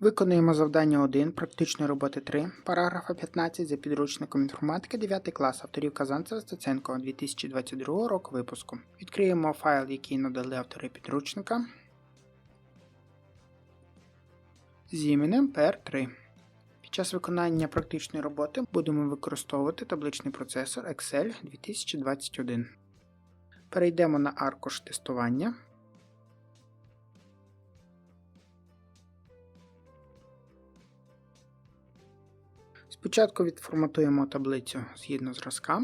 Виконуємо завдання 1 практичної роботи 3, параграфа 15 за підручником інформатики 9 клас авторів Казанцева Стеценко 2022 року випуску. Відкриємо файл, який надали автори підручника з іменем PR3. Під час виконання практичної роботи будемо використовувати табличний процесор Excel 2021. Перейдемо на аркуш тестування. Спочатку відформатуємо таблицю згідно зразка.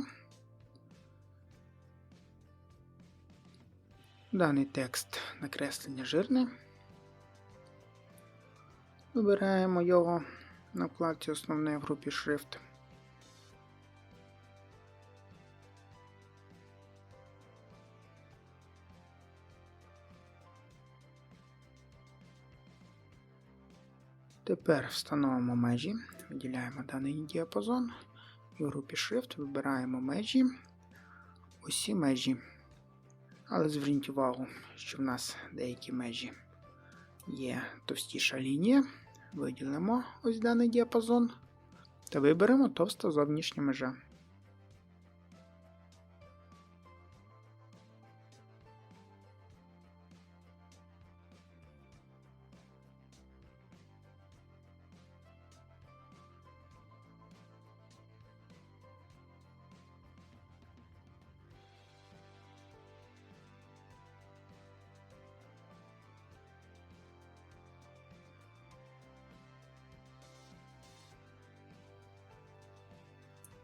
Даний текст накреслення жирне. Вибираємо його на вкладці Основне в групі шрифт. Тепер встановимо межі, виділяємо даний діапазон і в групі Shift вибираємо межі, усі межі. Але зверніть увагу, що в нас деякі межі є товстіша лінія. Виділимо ось даний діапазон та виберемо товста зовнішня межа.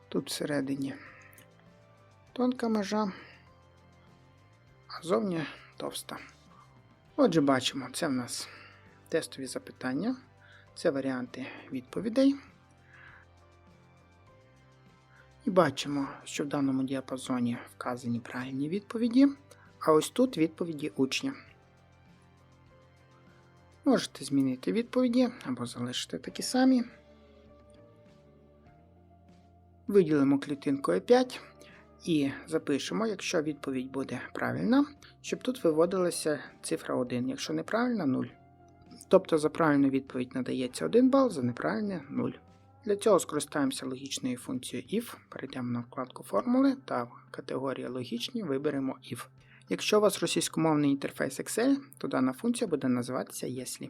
Тут всередині тонка межа, а зовні товста. Отже, бачимо, це в нас тестові запитання, це варіанти відповідей. І бачимо, що в даному діапазоні вказані правильні відповіді, а ось тут відповіді учня. Можете змінити відповіді або залишити такі самі. Виділимо клітинку E5 і запишемо, якщо відповідь буде правильна, щоб тут виводилася цифра 1, якщо неправильна 0. Тобто за правильну відповідь надається 1 бал, за неправильне 0. Для цього скористаємося логічною функцією if, перейдемо на вкладку формули та в категорії логічні виберемо if. Якщо у вас російськомовний інтерфейс Excel, то дана функція буде називатися если.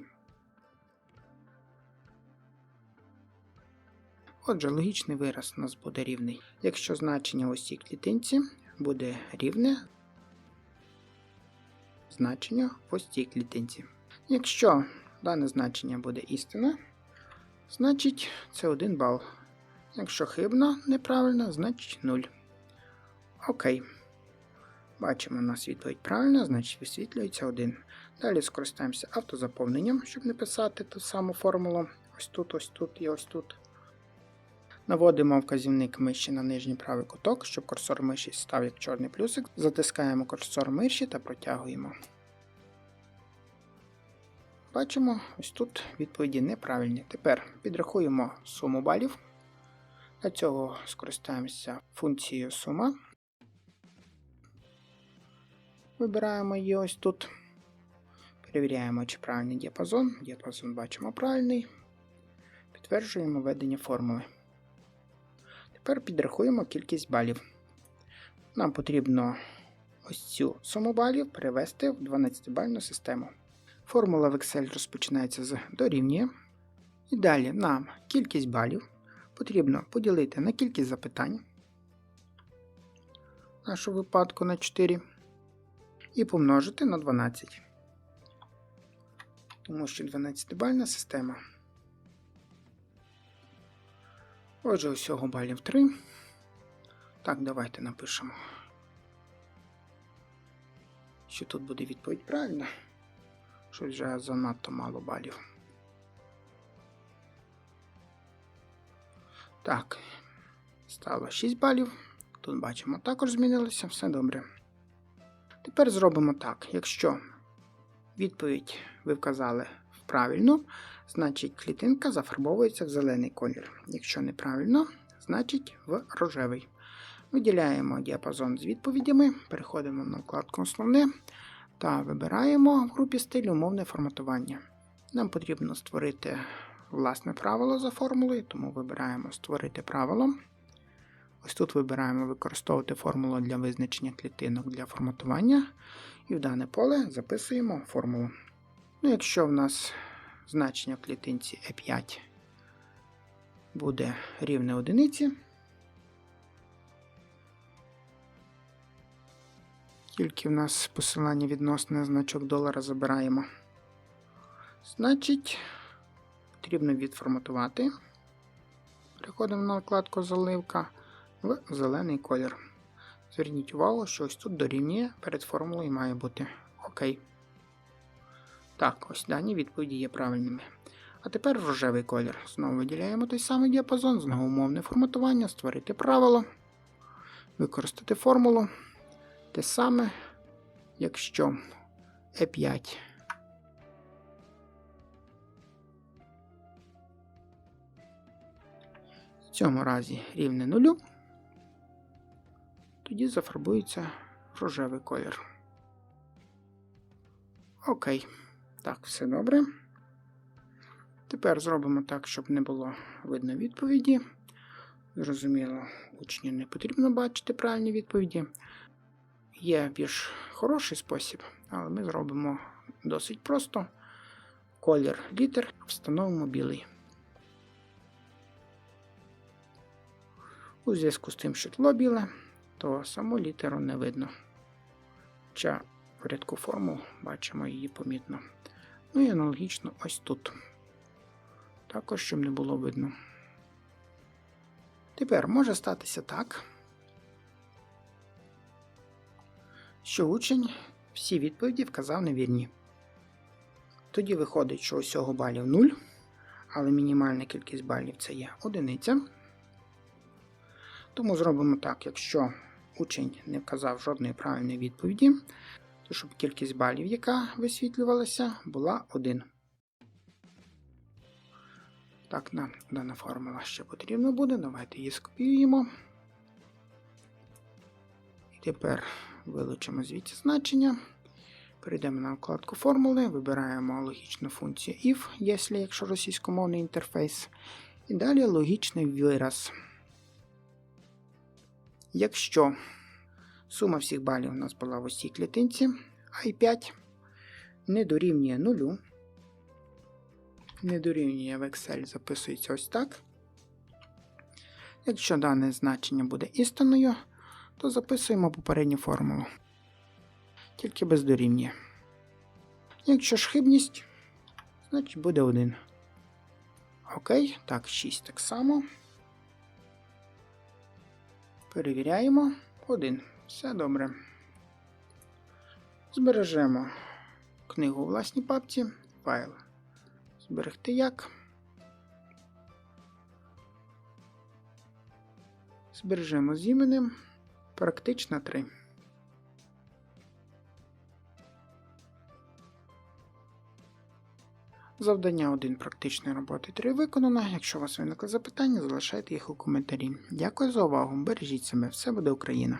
Отже, логічний вираз у нас буде рівний. Якщо значення ось цій клітинці буде рівне значення ось цій клітинці. Якщо дане значення буде істина, значить це 1 бал. Якщо хибно, неправильно, значить 0. Окей. Бачимо, у нас відповідь правильна, значить висвітлюється 1. Далі скористаємося автозаповненням, щоб не писати ту саму формулу. Ось тут, ось тут і ось тут. Наводимо вказівник миші на нижній правий куток, щоб курсор миші став як чорний плюсик. Затискаємо курсор миші та протягуємо. Бачимо, ось тут відповіді неправильні. Тепер підрахуємо суму балів. Для цього скористаємося функцією сума. Вибираємо її ось тут. Перевіряємо, чи правильний діапазон. Діапазон бачимо правильний. Підтверджуємо введення формули. Тепер підрахуємо кількість балів. Нам потрібно ось цю суму балів перевести в 12-бальну систему. Формула в Excel розпочинається з дорівнює. І далі нам кількість балів потрібно поділити на кількість запитань, в нашому випадку на 4, і помножити на 12. Тому що 12-бальна система. Отже, усього балів 3. Так, давайте напишемо, що тут буде відповідь правильна. Що вже занадто мало балів. Так, стало 6 балів. Тут бачимо, також змінилося, все добре. Тепер зробимо так. Якщо відповідь ви вказали в правильну, значить клітинка зафарбовується в зелений колір. Якщо неправильно, значить в рожевий. Виділяємо діапазон з відповідями, переходимо на вкладку Основне та вибираємо в групі стиль умовне форматування. Нам потрібно створити власне правило за формулою, тому вибираємо Створити правило. Ось тут вибираємо використовувати формулу для визначення клітинок для форматування. І в дане поле записуємо формулу. Ну, якщо в нас значення в клітинці E5 буде рівне одиниці, тільки в нас посилання відносне значок долара забираємо. Значить, потрібно відформатувати. Переходимо на вкладку заливка в зелений колір. Зверніть увагу, що ось тут дорівнює перед формулою має бути ОК. Так, ось дані відповіді є правильними. А тепер рожевий колір. Знову виділяємо той самий діапазон, знову умовне форматування, створити правило, використати формулу. Те саме, якщо E5 в цьому разі рівне нулю, тоді зафарбується рожевий колір. Окей. Так, все добре. Тепер зробимо так, щоб не було видно відповіді. Зрозуміло, учню не потрібно бачити правильні відповіді. Є більш хороший спосіб, але ми зробимо досить просто. Колір літер встановимо білий. У зв'язку з тим, що тло біле, то саму літеру не видно. Хоча в рядку формул бачимо її помітно. Ну і аналогічно ось тут. Також, щоб не було видно. Тепер може статися так, що учень всі відповіді вказав невірні. Тоді виходить, що усього балів 0, але мінімальна кількість балів це є одиниця. Тому зробимо так, якщо учень не вказав жодної правильної відповіді, щоб кількість балів, яка висвітлювалася, була 1. Так, нам дана формула ще потрібна буде. Давайте її скопіюємо. І тепер вилучимо звідси значення. Перейдемо на вкладку формули, вибираємо логічну функцію if, якщо, якщо російськомовний інтерфейс. І далі логічний вираз. Якщо сума всіх балів у нас була в ось цій клітинці, а 5 не дорівнює нулю, не дорівнює в Excel, записується ось так. Якщо дане значення буде істинною, то записуємо попередню формулу. Тільки без дорівнює. Якщо ж хибність, значить буде 1. Окей, так, 6 так само. Перевіряємо. 1. Все добре. Збережемо книгу у власній папці, файл. Зберегти як. Збережемо з іменем. Практично 3. Завдання 1 практичної роботи 3 виконано. Якщо у вас виникли запитання, залишайте їх у коментарі. Дякую за увагу. Бережіть себе, все буде Україна!